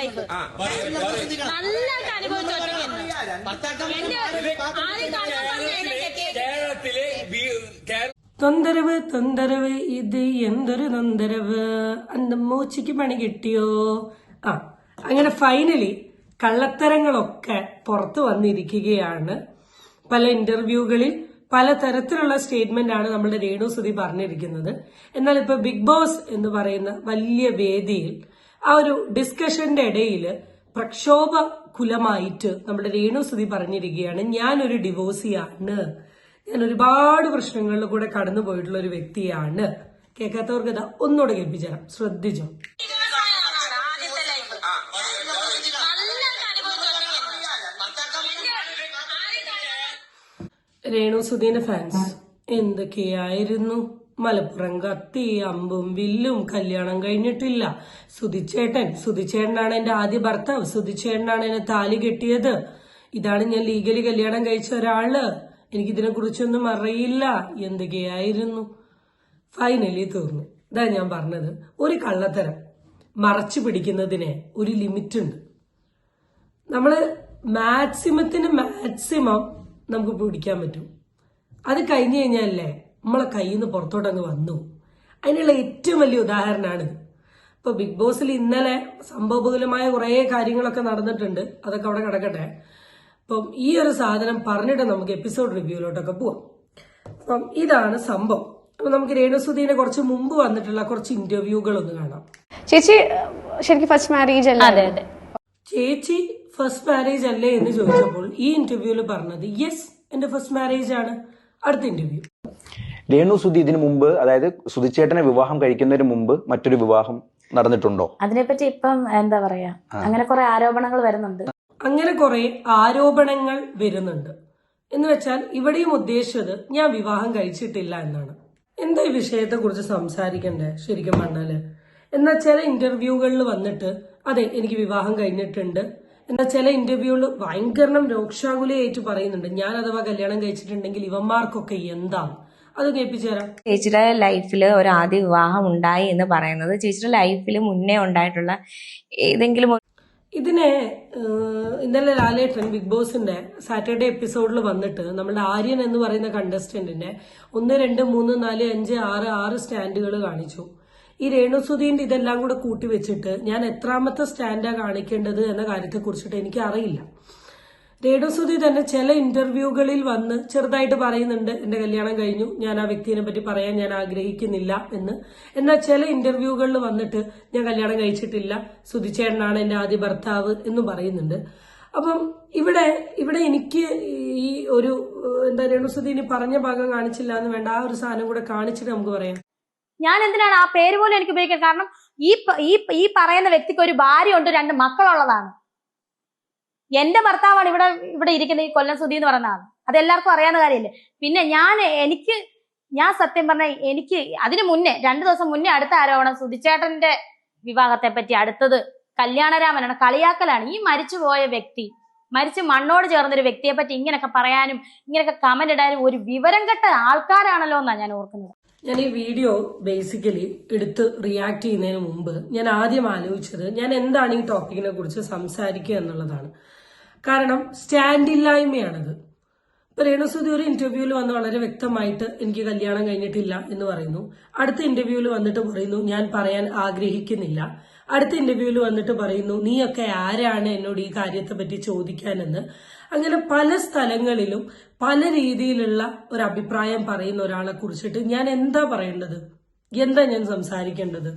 Life നല്ലതായിട്ട് അനുഭവിച്ചു കേരളത്തിലെ തൊന്തരവ് തൊന്തരവ് ഇത് എന്തൊരു തൊന്തരവ്? അന്ത മൂച്ചയ്ക്ക് പണി കിട്ടിയോ? ആ അങ്ങനെ ഫൈനലി കള്ളത്തരങ്ങളൊക്കെ പുറത്തു വന്നിരിക്കുകയാണ്. പല ഇന്റർവ്യൂകളിൽ പല തരത്തിലുള്ള സ്റ്റേറ്റ്മെന്റ് ആണ് നമ്മുടെ രേണു സുധി പറഞ്ഞിരിക്കുന്നത്. എന്നാൽ ഇപ്പൊ ബിഗ് ബോസ് എന്ന് പറയുന്ന വലിയ വേദിയിൽ ആ ഒരു ഡിസ്കഷന്റെ ഇടയിൽ പ്രക്ഷോഭ കുലമായിട്ട് നമ്മുടെ രേണു സുധി പറഞ്ഞിരിക്കുകയാണ് ഞാനൊരു ഡിവോഴ്സിയാണ് ഞാൻ ഒരുപാട് പ്രശ്നങ്ങളിൽ കൂടെ കടന്നു പോയിട്ടുള്ള ഒരു വ്യക്തിയാണ്. കേൾക്കാത്തവർക്ക് ഇതാ ഒന്നുകൂടെ കേൾപ്പിച്ചുതരാം. ശ്രദ്ധിച്ചോ? രേണു സുധീന്റെ ഫാൻസ് എന്തൊക്കെയായിരുന്നു? മലപ്പുറം കത്തി അമ്പും വില്ലും കല്യാണം കഴിഞ്ഞിട്ടില്ല. സുധിച്ചേട്ടൻ സുധിച്ചേട്ടനാണ് എന്റെ ആദ്യ ഭർത്താവ്. സുധിച്ചേട്ടനാണ് എന്നെ താലി കെട്ടിയത്. ഇതാണ് ഞാൻ ലീഗലി കല്യാണം കഴിച്ച ഒരാൾ. എനിക്കിതിനെ കുറിച്ചൊന്നും അറിയില്ല. എന്തൊക്കെയായിരുന്നു? ഫൈനലി തീർന്നു. ഇതാ ഞാൻ പറഞ്ഞത്. ഒരു കള്ളത്തരം. മറച്ചു പിടിക്കുന്നതിന് ഒരു ലിമിറ്റ് ഉണ്ട് നമ്മൾ മാക്സിമത്തിന് മാക്സിമം നമുക്ക് പിടിക്കാൻ പറ്റും. അത് കഴിഞ്ഞു കഴിഞ്ഞാലേ നമ്മളെ കയ്യിൽ നിന്ന് പുറത്തോട്ടങ്ങ് വന്നു. അതിനുള്ള ഏറ്റവും വലിയ ഉദാഹരണമാണ് ഇപ്പൊ ബിഗ് ബോസിൽ ഇന്നലെ സംഭവബഹുലമായ കുറേ കാര്യങ്ങളൊക്കെ നടന്നിട്ടുണ്ട്. അതൊക്കെ അവിടെ കിടക്കട്ടെ. അപ്പം ഈ ഒരു സാധനം പറഞ്ഞിട്ട് നമുക്ക് എപ്പിസോഡ് റിവ്യൂലോട്ടൊക്കെ പോവാം. അപ്പം ഇതാണ് സംഭവം. അപ്പൊ നമുക്ക് രേണുസുദീനെ കുറച്ച് മുമ്പ് വന്നിട്ടുള്ള കുറച്ച് ഇന്റർവ്യൂകൾ ഒന്ന് കാണാം. ചേച്ചി ശരിക്കും ഫസ്റ്റ് മാരേജ് അല്ലേ? അതെ അതെ. ചേച്ചി ഫസ്റ്റ് മാരേജ് അല്ലേ എന്ന് ചോദിച്ചപ്പോൾ ഈ ഇന്റർവ്യൂവിൽ പറഞ്ഞത് യെസ് എന്റെ ഫസ്റ്റ് മാരേജ് ആണ്. അടുത്ത ഇന്റർവ്യൂ രേണു സുധി ഇതിനു മുമ്പ് അതായത് സുധിച്ചേട്ടനെ വിവാഹം കഴിക്കുന്നതിന് മുമ്പ് മറ്റൊരു വിവാഹം നടന്നിട്ടുണ്ടോ? അതിനെപ്പറ്റി ഇപ്പം എന്താ പറയാ? അങ്ങനെ കുറെ ആരോപണങ്ങൾ വരുന്നുണ്ട്. അങ്ങനെ കുറെ ആരോപണങ്ങൾ വരുന്നുണ്ട്. എന്ന് വെച്ചാൽ ഇവിടെയും ഉദ്ദേശിച്ചത് ഞാൻ വിവാഹം കഴിച്ചിട്ടില്ല എന്നാണ്. എന്താ ഈ വിഷയത്തെ കുറിച്ച് സംസാരിക്കണ്ടേ? ശരിക്കും പറഞ്ഞാൽ. എന്നാൽ ചില ഇന്റർവ്യൂകളിൽ വന്നിട്ട് അതെ എനിക്ക് വിവാഹം കഴിഞ്ഞിട്ടുണ്ട്. എന്നാ ചില ഇന്റർവ്യൂകളിൽ ഭയങ്കരം രോക്ഷാകുലയായിട്ട് പറയുന്നുണ്ട്. ഞാൻ അഥവാ കല്യാണം കഴിച്ചിട്ടുണ്ടെങ്കിൽ ഇവന്മാർക്കൊക്കെ എന്താണ്? അത് കേൾപ്പിച്ചു തരാം. ചേച്ചിയുടെ ലൈഫിൽ ഒരു ആദ്യ വിവാഹം ഉണ്ടായി എന്ന് പറയുന്നത് ചേച്ചിയുടെ ലൈഫിൽ മുന്നേ ഉണ്ടായിട്ടുള്ള ഏതെങ്കിലും ഇതിനെ ഇന്നലെ ലാലേട്ടൻ ബിഗ് ബോസിന്റെ സാറ്റർഡേ എപ്പിസോഡിൽ വന്നിട്ട് നമ്മുടെ ആര്യൻ എന്ന് പറയുന്ന കണ്ടസ്റ്റന്റിന്റെ ഒന്ന് രണ്ട് മൂന്ന് നാല് അഞ്ച് ആറ് ആറ് സ്റ്റാൻഡുകൾ കാണിച്ചു. ഈ രേണുസുധീന്റെ ഇതെല്ലാം കൂടെ കൂട്ടി വെച്ചിട്ട് ഞാൻ എത്രാമത്തെ സ്റ്റാൻഡാ കാണിക്കേണ്ടത് എന്ന കാര്യത്തെ കുറിച്ചിട്ട് എനിക്ക് അറിയില്ല രേണുസുധി തന്നെ ചില ഇന്റർവ്യൂകളിൽ വന്ന് ചെറുതായിട്ട് പറയുന്നുണ്ട് എന്റെ കല്യാണം കഴിഞ്ഞു ഞാൻ ആ വ്യക്തിനെ പറ്റി പറയാൻ ഞാൻ ആഗ്രഹിക്കുന്നില്ല എന്ന്. എന്നാൽ ചില ഇന്റർവ്യൂകളിൽ വന്നിട്ട് ഞാൻ കല്യാണം കഴിച്ചിട്ടില്ല സുധിച്ചേട്ടനാണ് എന്റെ ആദ്യ ഭർത്താവ് എന്നും പറയുന്നുണ്ട്. അപ്പം ഇവിടെ ഇവിടെ എനിക്ക് ഈ ഒരു എന്താ രേണുസുധി ഇനി പറഞ്ഞ ഭാഗം കാണിച്ചില്ല എന്ന് വേണ്ട ആ ഒരു സാധനം കൂടെ കാണിച്ചിട്ട് നമുക്ക് പറയാം. ഞാൻ എന്തിനാണ് ആ പേര് പോലും എനിക്ക് ഉപയോഗിക്കാൻ? കാരണം ഈ ഈ പറയുന്ന വ്യക്തിക്ക് ഒരു ഭാര്യ ഉണ്ട് രണ്ട് മക്കളുള്ളതാണ്. എന്റെ ഭർത്താവാണ് ഇവിടെ ഇവിടെ ഇരിക്കുന്ന ഈ കൊല്ലം സുധി എന്ന് ആൾ അത് എല്ലാവർക്കും അറിയാവുന്ന കാര്യമില്ലേ? പിന്നെ ഞാൻ എനിക്ക് ഞാൻ സത്യം പറഞ്ഞ എനിക്ക് അതിന് മുന്നേ രണ്ടു ദിവസം മുന്നേ അടുത്ത ആരോപണം സുധിച്ചേട്ടന്റെ വിവാഹത്തെ പറ്റി അടുത്തത് കല്യാണരാമനാണ് കളിയാക്കലാണ്. ഈ മരിച്ചുപോയ വ്യക്തി മരിച്ച് മണ്ണോട് ചേർന്നൊരു വ്യക്തിയെ പറ്റി ഇങ്ങനെയൊക്കെ പറയാനും ഇങ്ങനെയൊക്കെ കമന്റ് ഇടാനും ഒരു വിവരം കെട്ട ആൾക്കാരാണല്ലോ എന്നാണ് ഞാൻ ഓർക്കുന്നത്. ഞാൻ ഈ വീഡിയോ ബേസിക്കലി എടുത്ത് റിയാക്ട് ചെയ്യുന്നതിന് മുമ്പ് ഞാൻ ആദ്യം ആലോചിച്ചത് ഞാൻ എന്താണ് ഈ ടോപ്പിക്കിനെ കുറിച്ച് സംസാരിക്കുക എന്നുള്ളതാണ്. കാരണം സ്റ്റാൻഡില്ലായ്മയാണത്. ഇപ്പൊ രേണുസുതി ഒരു ഇന്റർവ്യൂവിൽ വന്ന് വളരെ വ്യക്തമായിട്ട് എനിക്ക് കല്യാണം കഴിഞ്ഞിട്ടില്ല എന്ന് പറയുന്നു. അടുത്ത ഇന്റർവ്യൂവിൽ വന്നിട്ട് പറയുന്നു ഞാൻ പറയാൻ ആഗ്രഹിക്കുന്നില്ല. അടുത്ത ഇന്റർവ്യൂവിൽ വന്നിട്ട് പറയുന്നു നീയൊക്കെ ആരാണ് എന്നോട് ഈ കാര്യത്തെ പറ്റി ചോദിക്കാനെന്ന്? അങ്ങനെ പല സ്ഥലങ്ങളിലും പല രീതിയിലുള്ള ഒരു അഭിപ്രായം പറയുന്ന ഒരാളെ കുറിച്ചിട്ട് ഞാൻ എന്താ പറയേണ്ടത്? എന്താ ഞാൻ സംസാരിക്കേണ്ടത്?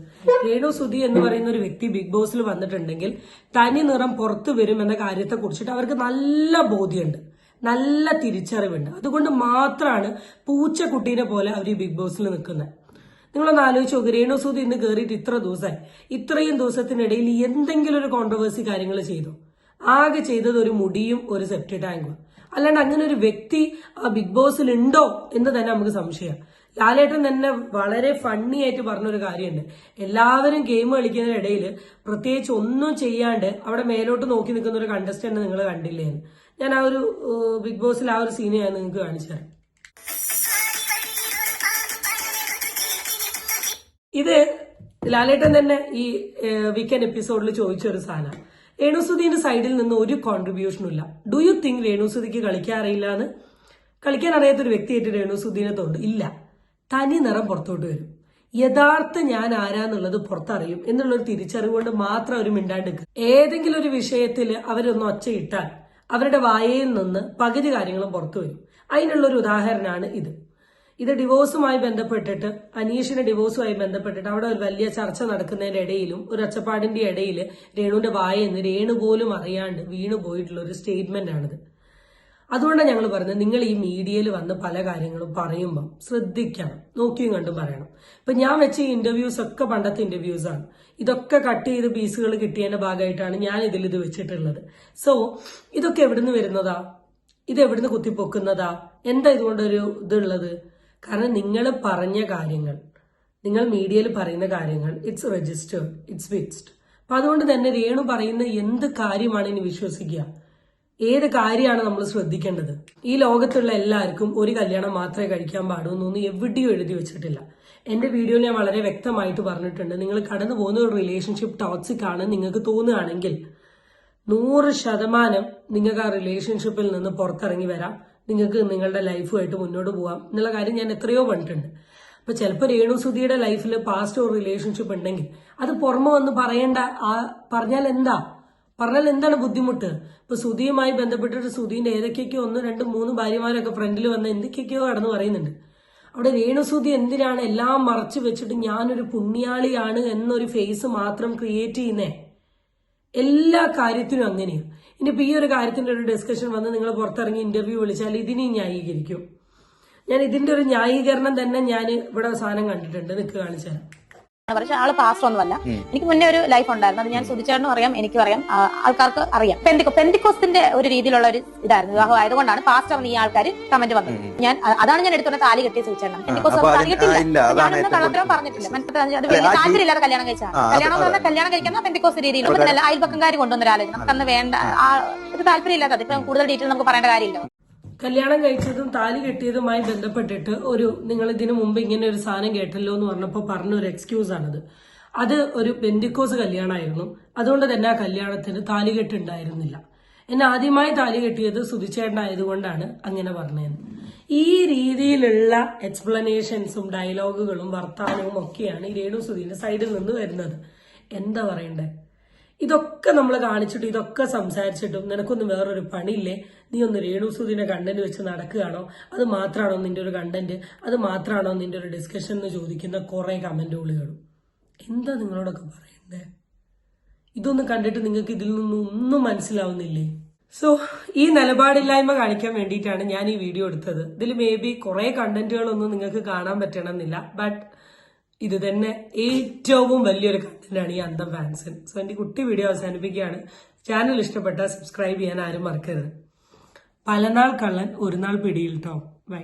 രേണു സുധി എന്ന് പറയുന്ന ഒരു വ്യക്തി ബിഗ് ബോസിൽ വന്നിട്ടുണ്ടെങ്കിൽ തനി നിറം പുറത്തു വരും എന്ന കാര്യത്തെ കുറിച്ചിട്ട് അവർക്ക് നല്ല ബോധ്യമുണ്ട്. നല്ല തിരിച്ചറിവുണ്ട്. അതുകൊണ്ട് മാത്രമാണ് പൂച്ചക്കുട്ടീനെ പോലെ അവർ ഈ ബിഗ് ബോസിൽ നിൽക്കുന്നത്. നിങ്ങളൊന്ന് ആലോചിച്ച് നോക്ക്. രേണു സുധി ഇന്ന് കയറിയിട്ട് ഇത്ര ദിവസമായി. ഇത്രയും ദിവസത്തിനിടയിൽ എന്തെങ്കിലും ഒരു കോൺട്രവേഴ്സി കാര്യങ്ങൾ ചെയ്തു? ആകെ ചെയ്തത് ഒരു മുടിയും ഒരു സെപ്റ്റി ടാങ്കും അല്ലാണ്ട് അങ്ങനെ ഒരു വ്യക്തി ആ ബിഗ് ബോസിൽ ഉണ്ടോ എന്ന് തന്നെ നമുക്ക് സംശയം ലാലേട്ടൻ തന്നെ വളരെ ഫണ്ണി ആയിട്ട് പറഞ്ഞൊരു കാര്യമുണ്ട്. എല്ലാവരും ഗെയിം കളിക്കുന്നതിനിടയിൽ പ്രത്യേകിച്ച് ഒന്നും ചെയ്യാണ്ട് അവിടെ മേലോട്ട് നോക്കി നിൽക്കുന്ന ഒരു കണ്ടസ്റ്റന്റ് നിങ്ങൾ കണ്ടില്ലേ? ഞാൻ ആ ഒരു ബിഗ് ബോസിൽ ആ ഒരു സീന് നിങ്ങൾക്ക് കാണിച്ചു തരാം. ഇത് ലാലേട്ടൻ തന്നെ ഈ വീക്കെൻഡ് എപ്പിസോഡിൽ ചോദിച്ച ഒരു സാധനം. രേണുസുദീന്റെ സൈഡിൽ നിന്ന് ഒരു കോൺട്രിബ്യൂഷനും ഇല്ല. ഡു യു തിങ്ക് രേണുസുദിക്ക് കളിക്കാൻ അറിയില്ല എന്ന് കളിക്കാൻ അറിയാത്തൊരു വ്യക്തിയായിട്ട് രേണുസുദീനെ തോന്നുന്നു. ഇല്ല. തനി നിറം പുറത്തോട്ട് വരും. യഥാർത്ഥ ഞാൻ ആരാന്നുള്ളത് പുറത്തറിയും എന്നുള്ളൊരു തിരിച്ചറിവ് കൊണ്ട് മാത്രം അവർ മിണ്ടാണ്ട് നിൽക്കുക ഏതെങ്കിലും ഒരു വിഷയത്തിൽ അവരൊന്ന് ഒച്ചയിട്ടാൽ അവരുടെ വായയിൽ നിന്ന് പകുതി കാര്യങ്ങളും പുറത്തു വരും. അതിനുള്ള ഒരു ഉദാഹരണമാണ് ഇത്. ഇത് ഡിവോഴ്സുമായി ബന്ധപ്പെട്ടിട്ട് അനീഷിന്റെ ഡിവോഴ്സുമായി ബന്ധപ്പെട്ടിട്ട് അവിടെ ഒരു വലിയ ചർച്ച നടക്കുന്നതിന്റെ ഇടയിലും ഒരു ഒച്ചപ്പാടിന്റെ ഇടയിൽ രേണുവിന്റെ വായെന്ന് രേണു പോലും അറിയാണ്ട് വീണു പോയിട്ടുള്ള ഒരു സ്റ്റേറ്റ്മെന്റ് ആണിത് അതുകൊണ്ടാണ് ഞങ്ങൾ പറഞ്ഞത് നിങ്ങൾ ഈ മീഡിയയിൽ വന്ന് പല കാര്യങ്ങളും പറയുമ്പം ശ്രദ്ധിക്കണം. നോക്കിയും കണ്ടും പറയണം. ഇപ്പൊ ഞാൻ വെച്ച ഇന്റർവ്യൂസ് ഒക്കെ പണ്ടത്തെ ഇന്റർവ്യൂസ് ആണ്. ഇതൊക്കെ കട്ട് ചെയ്ത് പീസുകൾ കിട്ടിയതിന്റെ ഭാഗമായിട്ടാണ് ഞാൻ ഇതിൽ ഇത് വെച്ചിട്ടുള്ളത്. സോ ഇതൊക്കെ എവിടുന്ന് വരുന്നതാ? ഇത് എവിടുന്ന് കുത്തിപ്പൊക്കുന്നതാ? എന്താ ഇതുകൊണ്ടൊരു ഇതുള്ളത്? കാരണം നിങ്ങൾ പറഞ്ഞ കാര്യങ്ങൾ നിങ്ങൾ മീഡിയയിൽ പറയുന്ന കാര്യങ്ങൾ ഇറ്റ്സ് രജിസ്റ്റേർഡ് ഇറ്റ്സ് ഫിക്സ്ഡ് അപ്പൊ അതുകൊണ്ട് തന്നെ രേണു പറയുന്ന എന്ത് കാര്യമാണ് ഇനി വിശ്വസിക്കുക? ഏത് കാര്യമാണ് നമ്മൾ ശ്രദ്ധിക്കേണ്ടത്? ഈ ലോകത്തുള്ള എല്ലാവർക്കും ഒരു കല്യാണം മാത്രമേ കഴിക്കാൻ പാടൂ എന്നൊന്നും എവിടെയും എഴുതി വെച്ചിട്ടില്ല. എന്റെ വീഡിയോയിൽ ഞാൻ വളരെ വ്യക്തമായിട്ട് പറഞ്ഞിട്ടുണ്ട്. നിങ്ങൾ കടന്നു പോകുന്ന ഒരു റിലേഷൻഷിപ്പ് ടോക്സിക് ആണ് നിങ്ങൾക്ക് തോന്നുകയാണെങ്കിൽ നൂറ് ശതമാനം നിങ്ങൾക്ക് ആ റിലേഷൻഷിപ്പിൽ നിന്ന് പുറത്തിറങ്ങി വരാം. നിങ്ങൾക്ക് നിങ്ങളുടെ ലൈഫുമായിട്ട് മുന്നോട്ട് പോകാം എന്നുള്ള കാര്യം ഞാൻ എത്രയോ പറഞ്ഞിട്ടുണ്ട്. അപ്പൊ ചിലപ്പോൾ രേണു സുധിയുടെ ലൈഫിൽ പാസ്റ്റ് ഒരു റിലേഷൻഷിപ്പ് ഉണ്ടെങ്കിൽ അത് പുറമെ വന്ന് പറയേണ്ട ആ പറഞ്ഞാൽ എന്താ? പറഞ്ഞാൽ എന്താണ് ബുദ്ധിമുട്ട്? ഇപ്പൊ സുധിയുമായി ബന്ധപ്പെട്ടിട്ട് സുധീന്റെ ഏതൊക്കെയൊക്കെയോ ഒന്ന് രണ്ട് മൂന്ന് ഭാര്യമാരൊക്കെ ഫ്രണ്ടിൽ വന്ന് എന്തൊക്കെയൊക്കെയോ കടന്ന് പറയുന്നുണ്ട്. അവിടെ രേണുസുതി എന്തിനാണ് എല്ലാം മറച്ചു വെച്ചിട്ട് ഞാനൊരു പുണ്യാളിയാണ് എന്നൊരു ഫേസ് മാത്രം ക്രിയേറ്റ് ചെയ്യുന്നേ? എല്ലാ കാര്യത്തിനും അങ്ങനെയാണ് ഇനിയിപ്പോ ഈ ഒരു കാര്യത്തിന്റെ ഒരു ഡിസ്കഷൻ വന്ന് നിങ്ങൾ പുറത്തിറങ്ങി ഇന്റർവ്യൂ വിളിച്ചാൽ ഇതിനെയും ന്യായീകരിക്കും. ഞാൻ ഇതിന്റെ ഒരു ന്യായീകരണം തന്നെ ഞാൻ ഇവിടെ സാധനം കണ്ടിട്ടുണ്ട്. നിൽക്ക് കാണിച്ചു തരാം. പക്ഷെ ആൾ പാസ്റ്റർ ഒന്നുമല്ല എനിക്ക് മുന്നേ ഒരു ലൈഫ് ഉണ്ടായിരുന്നു. അത് ഞാൻ സുധിച്ചേട്ടനും അറിയാം എനിക്ക് അറിയാം. ആൾക്കാർക്ക് അറിയാം. പെന്തിക്കോ പെന്തിക്കോസിന്റെ ഒരു രീതിയിലുള്ള ഒരു ഇതായിരുന്നു വിവാഹം ആയതുകൊണ്ടാണ് പാസ്റ്റർ ഈ ആൾക്കാർ കമന്റ് വന്നത്. ഞാൻ അതാണ് ഞാൻ എടുത്തുകൊണ്ട് താലി കെട്ടിയ സുധിച്ചേട്ടൻ. പെന്തിക്കോസ് അപ്പൊ താലി കെട്ടില്ല അതാണ് ഞാനൊന്നും കള്ളത്തരം പറഞ്ഞിട്ടില്ല. മനസ്സിലായി അത് വലിയ അല്ല, താല്പര്യമില്ലാതെ കല്യാണം കഴിച്ചാണ് കല്യാണം എന്ന് പറഞ്ഞാൽ കല്യാണം കഴിക്കുന്ന പെന്തിക്കോസ് രീതിയിൽ അയൽപക്കംകാർ കൊണ്ടുവന്ന ആലോചന നമുക്ക് അന്ന് വേണ്ട ആ. ഒരു താല്പര്യമില്ലാത്തത് ഇപ്പൊ കൂടുതൽ ഡീറ്റെയിൽ നമുക്ക് പറയേണ്ട കാര്യമില്ല. കല്യാണം കഴിച്ചതും താലി കെട്ടിയതുമായി ബന്ധപ്പെട്ടിട്ട് ഒരു നിങ്ങൾ ഇതിനു മുമ്പ് ഇങ്ങനെ ഒരു സാധനം കേട്ടല്ലോ എന്ന് പറഞ്ഞപ്പോൾ പറഞ്ഞ ഒരു എക്സ്ക്യൂസ് ആണത്. അത് ഒരു പെന്തിക്കോസ് കല്യാണമായിരുന്നു അതുകൊണ്ട് തന്നെ ആ കല്യാണത്തിന് താലി കെട്ടുണ്ടായിരുന്നില്ല. എന്നെ ആദ്യമായി താലി കെട്ടിയത് സുതിച്ചേട്ടനായതുകൊണ്ടാണ് അങ്ങനെ പറഞ്ഞത്. ഈ രീതിയിലുള്ള എക്സ്പ്ലനേഷൻസും ഡയലോഗുകളും വർത്താനവും ഒക്കെയാണ് ഈ രേണു സുധീന്റെ സൈഡിൽ നിന്ന് വരുന്നത്. എന്താ പറയണ്ടേ? ഇതൊക്കെ നമ്മൾ കാണിച്ചിട്ട് ഇതൊക്കെ സംസാരിച്ചിട്ടും നിനക്കൊന്നും വേറൊരു പണിയില്ലേ? നീ ഒന്ന് രേണുസുദിനെ കണ്ടന്റ് വെച്ച് നടക്കുകയാണോ? അത് മാത്രമാണോ നിന്റെ ഒരു കണ്ടന്റ് അത് മാത്രമാണോ നിന്റെ ഒരു ഡിസ്കഷൻ എന്ന് ചോദിക്കുന്ന കുറെ കമന്റുകളും എന്താ നിങ്ങളോടൊക്കെ പറയണ്ടേ ഇതൊന്നും കണ്ടിട്ട് നിങ്ങൾക്ക് ഇതിൽ നിന്നും ഒന്നും മനസ്സിലാവുന്നില്ലേ? സോ ഈ നിലപാടില്ലായ്മ കാണിക്കാൻ വേണ്ടിയിട്ടാണ് ഞാൻ ഈ വീഡിയോ എടുത്തത്. ഇതിൽ മേ ബി കുറെ കണ്ടന്റുകളൊന്നും നിങ്ങൾക്ക് കാണാൻ പറ്റണമെന്നില്ല. ബട്ട് ഇത് തന്നെ ഏറ്റവും വലിയൊരു കണ്ടന്റാണ് ഈ അന്തം ഫാൻസിന് സോ എന്റെ കുട്ടി വീഡിയോ അവസാനിപ്പിക്കുകയാണ്. ചാനൽ ഇഷ്ടപ്പെട്ടാൽ സബ്സ്ക്രൈബ് ചെയ്യാൻ ആരും മറക്കരുത്. പലനാൾ കള്ളൻ ഒരു നാൾ പിടിയിൽ ട്ടോ ബൈ.